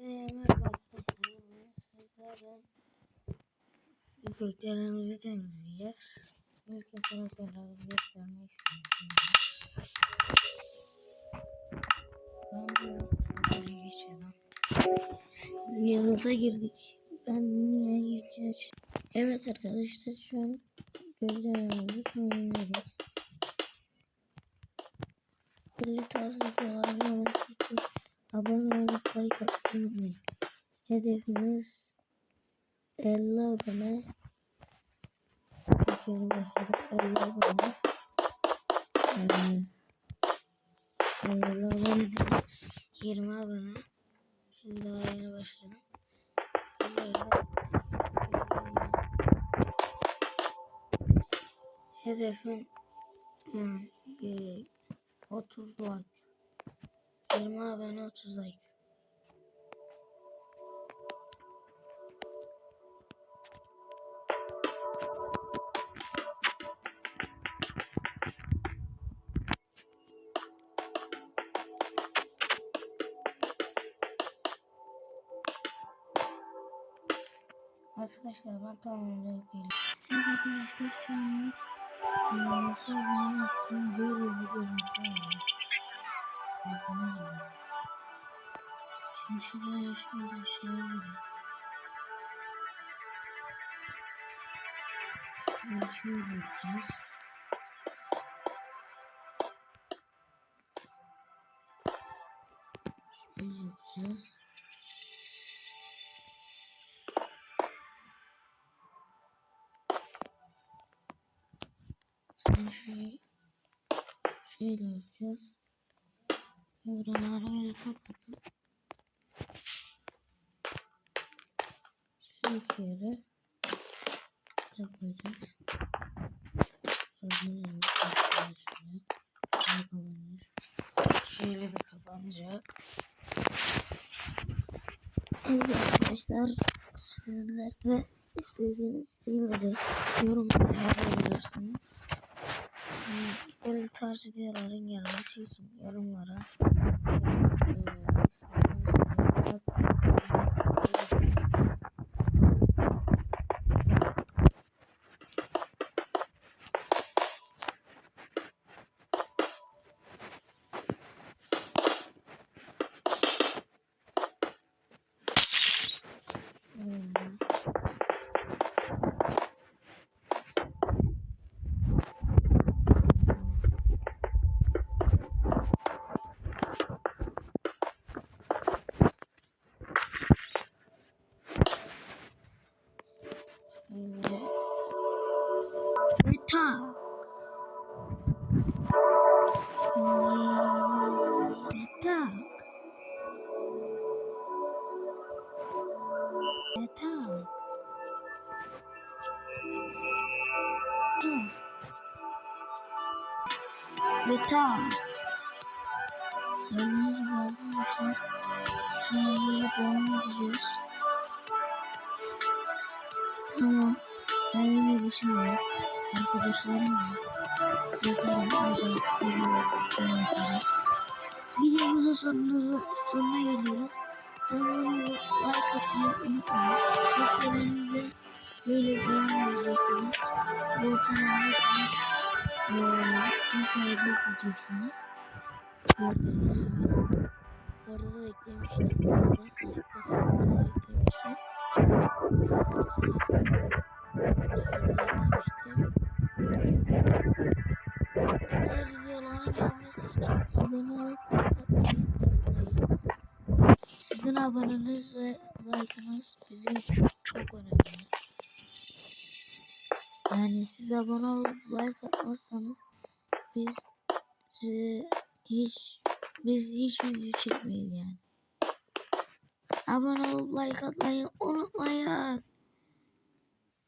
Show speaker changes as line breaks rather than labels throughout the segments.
Merhaba arkadaşlar. Sizlerle gökdelenimizi temizleyeceğiz. İlk karakterleri göstermek istiyorum. Ben bu böyle geçelim. Dünyamıza girdik. Ben dünyaya gireceğiz. Evet arkadaşlar şu an gökdelenimizi tamamlıyoruz. Belli tarz videolar gelmesi için abone olup like atmayı unutmayın. Hedefimiz 50 abone. Bakıyorum bakalım 50 abone. Yani 50 abone değil. 20 abone. Şimdi daha yeni başladım. Hedefim hmm, e, 30 like. 20 abone 30 like. Arkadaşlar ben tamamlayıp geliyorum. Evet arkadaşlar şu anlık eee, sözünü yaptım. Böyle bir şuraya şöyle. Şöyle şöyle yapacağız. Şöyle yapacağız. Sonra şöyle şöyle yapacağız. Buraları böyle kapatıp iki yere gibi şöyle de kapanacak. Evet arkadaşlar sizler de istediğiniz şeyleri yorumlara yazabilirsiniz. Hmm, Böyle tarz videoların gelmesi için yorumlara eee, Ve tak. Ve tak. Gördüğünüz gibi arkadaşlar. Şimdi böyle devam edeceğiz. Ama ben yine düşünmüyorum. Arkadaşlarım var. Yaparım. Video şey yaparım. Videomuzun sonuna geliyoruz. Olup like atmayı unutmayın. Beklelerinize böyle devam. Ortalarında sonra eee bir diyeceksiniz. Gördüğünüz gibi. Orada da eklemiştim. Orada. Bak, burada eklemiştim. Diğer aboneniz ve like'ınız bizim için çok önemli. Yani siz abone olup like atmazsanız biz size hiç biz hiç video çekmeyiz yani. Abone olup like atmayı unutmayın.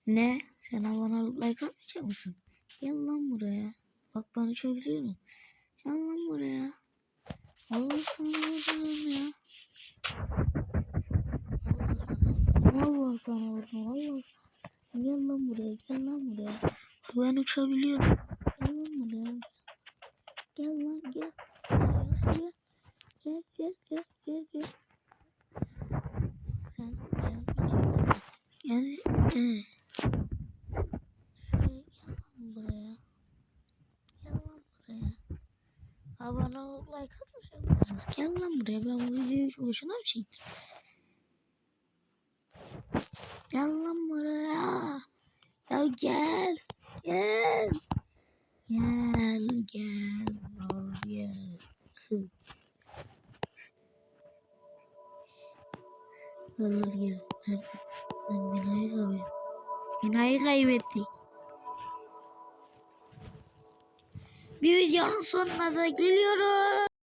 Ne? Sen abone olup like atmayacak mısın? Gel lan buraya. Bak ben uçabiliyorum. Gel lan buraya. Allah sana ya. Vallahi sana vurdum vallahi. Gel lan buraya gel lan buraya. Ben uçabiliyorum. Gel lan buraya. Gel lan gel. Gel gel gel gel gel gel. Sen gel uçabilirsin. Gel. Ee. Abone ol, like atmışsınız. Gel lan buraya ben bu videoyu boşuna mı çektim? Gel lan buraya. Ya gel. Gel. Gel gel. Gel. Alır gel. Nerede? Lan binayı kaybettik. Binayı kaybettik. Bir videonun sonuna da geliyoruz.